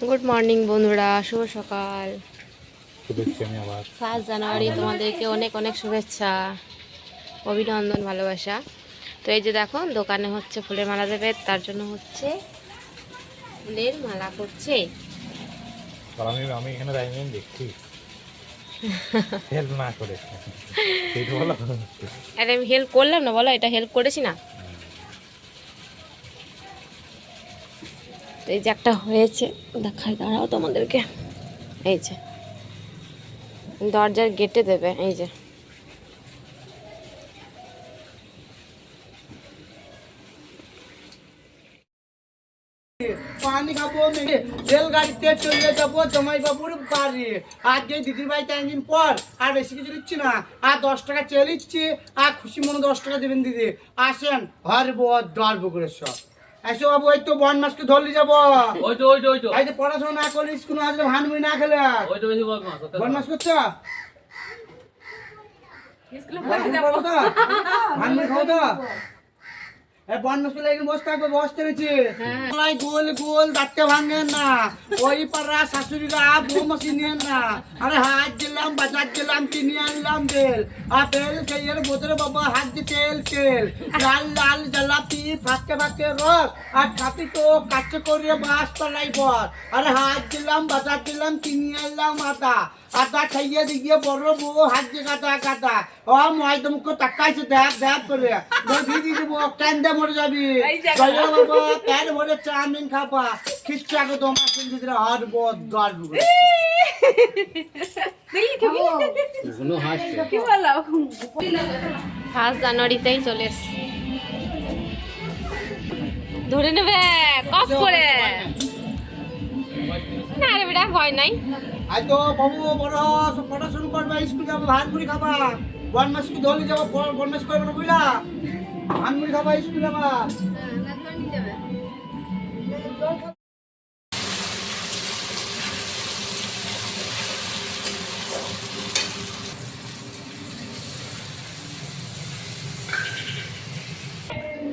Good morning বন্ধুরা। শুভ সকাল। First January তোমাদেরকে অনেক অনেক শুভেচ্ছা অভিনন্দন ভালোবাসা। তো এই যে দেখো দোকানে হচ্ছে ফুলের মালা দেবে তার জন্য হচ্ছে ফুলের মালা করছে। আমি আমি এখানে দাঁড়িয়ে দেখছি। হেল্প না করে। আমি হেল্প করলাম না বলো এটা হেল্প করেছি না? তো এই যে একটা হয়েছে, দেখাই, দাঁড়াও তোমাদেরকে। এই যে, দরজার গেটে দেবে, এই যে। পানি রেলগাড়িতে চলে আর দিদির পর আর বেশি কিছু না। আর দশ টাকা চেয়ে আর খুশি মনে দশ টাকা দেবেন দিদি। আসেন হরবো গর্ব করে সব। এসো বাবু এই তো বন মাসকে ধরলি যাব। ওই তো ওই তো ওই তো। পড়াশোনা না করলে স্কুল না খেলে ওই তো বেশি বন করছ খাও তো। বন থাকবে বসতে রয়েছে গলায় গোল গোল ভাঙেন না। ওই পাড়া শাশুড়িরা না। আরে হাত দিলাম বাজার দিলাম কিনে আনলাম তেল আর তেল খেয়ে বোতলে বাবা হাত দিয়ে তেল তেল। লাল লাল জালাপি ফাঁকে ফাঁকে রস। আর খাপি তো কাছে করে বাস তলাই বর। আরে হাত দিলাম বাজার দিলাম কিনে আনলাম আদা। আদা খাইয়ে দিয়ে বড় বউ হাত দিয়ে কাটা কাটা ও ময়দা মুখ তাকাইছে দেখ দেখ করে। দিদি দিব কেন্দে মরে যাবি? বাবা প্যান ভরে চাউমিন খাবা? খিচ্ছু তোমার দিদিরা হাত বদ গর্ব ফার্স্ট জানুয়ারিতেই চলে এসছি। ধরে নেবে কপ করে। না রে বেটা ভয় নাই। আজ তো বাবু বড় পড়াশুনো করবা স্কুল যাব ভাত মুড়ি খাবা। বন মাস কি ধরে যাব বন মাস করবে না বুঝলা? ভাত মুড়ি খাবা স্কুল যাবা।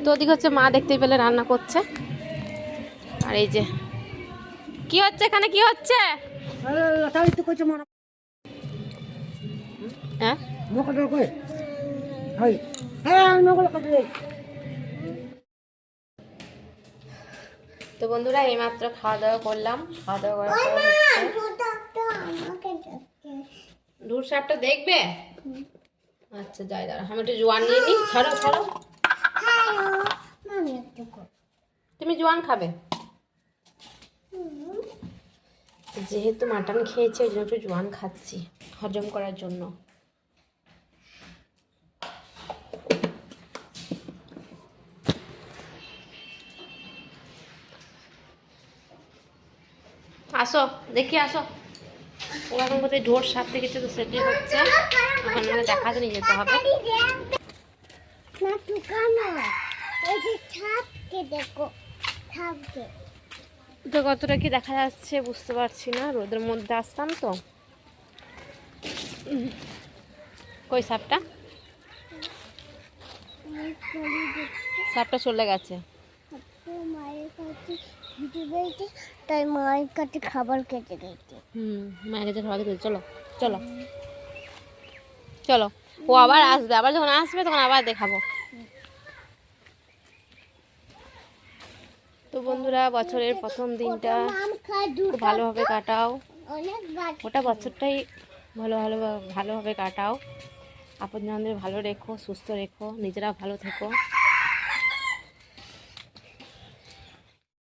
তো ওদিকে হচ্ছে মা দেখতেই পেলে রান্না করছে। আর এই যে কি হচ্ছে এখানে? কি হচ্ছে? হ্যাঁ? তো বন্ধুরা এইমাত্র খাওয়া দাওয়া করলাম। খাওয়া দাওয়া করার সাপটা দেখবে? আচ্ছা যাই দাঁড়া আমি একটু জোয়ান নিয়ে নিই। ছাড়ো ছাড়ো। তুমি জোয়ান খাবে? যেহেতু মাটন খেয়েছি ওই জন্য একটু জোয়ান খাচ্ছি হজম করার জন্য। আসো দেখি আসো। ও এখন কোথায় ঢোর সাপ দেখেছে তো সেটি হচ্ছে। দেখাতে নিয়ে যেতে হবে। তো কতটা কি দেখা যাচ্ছে বুঝতে পারছি না রোদের মধ্যে আসতাম তো। কই সাপটা? সাপটা চলে গেছে। মায়ের কাছে তাই মায়ের কাছে খাবার খেতে গেছে। হুম মায়ের কাছে চলো চলো চলো। ও আবার আসবে আবার যখন আসবে তখন আবার দেখাবো। বন্ধুরা, বছরের প্রথম দিনটা খুব ভালোভাবে কাটাও। ওটা বছরটাই ভালো ভালো, ভালোভাবে কাটাও। আপনজনদের ভালো রেখো, সুস্থ রেখো, নিজেরা ভালো থেকো।